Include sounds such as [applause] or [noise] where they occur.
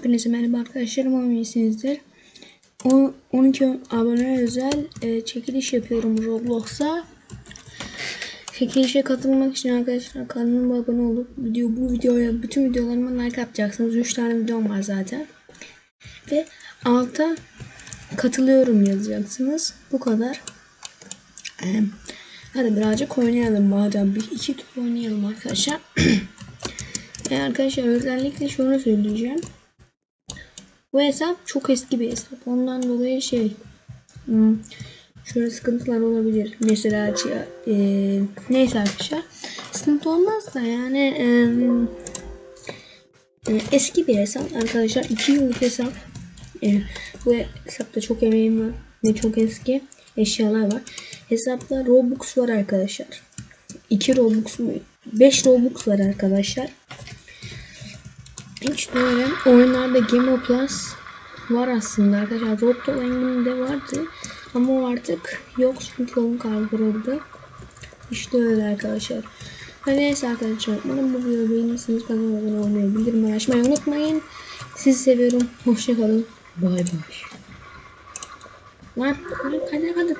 Hepinize merhaba arkadaşlar umarım iyisinizdir. O- 12 abone özel e, çekiliş yapıyorum Roblox'a. Çekilişe katılmak için arkadaşlar kanalıma abone olup video bu videoya bütün videolarıma like atacaksınız. 3 tane videom var zaten. Ve alta katılıyorum yazacaksınız. Bu kadar. E, hadi birazcık oynayalım madem. Bir iki tur oynayalım arkadaşlar. [clears throat] E arkadaşlar özellikle şunu söyleyeceğim. Bu hesap çok eski bir hesap. Ondan dolayı şey hmm, şöyle sıkıntılar olabilir. Mesela e, neyse arkadaşlar. Sıkıntı olmaz da yani e, e, eski bir hesap arkadaşlar. 2 yıllık hesap. E, bu hesapta çok emeğim var ve çok eski eşyalar var. Hesapta Robux var arkadaşlar. 2 Robux mu? 5 Robux var arkadaşlar. Hiç böyle oyunlarda Game Plus var aslında arkadaşlar. Roblox oyununda vardı. Ama o artık yok çünkü oyun kaldırıldı. İşte öyle arkadaşlar. Hadi neyse arkadaşlar. Umarım bu videoyu beğenirsiniz. Kanalıma abone olmayı, bildirimleri açmayı unutmayın. Sizi seviyorum. Hoşçakalın. Bay bay. Lan hadi hadi.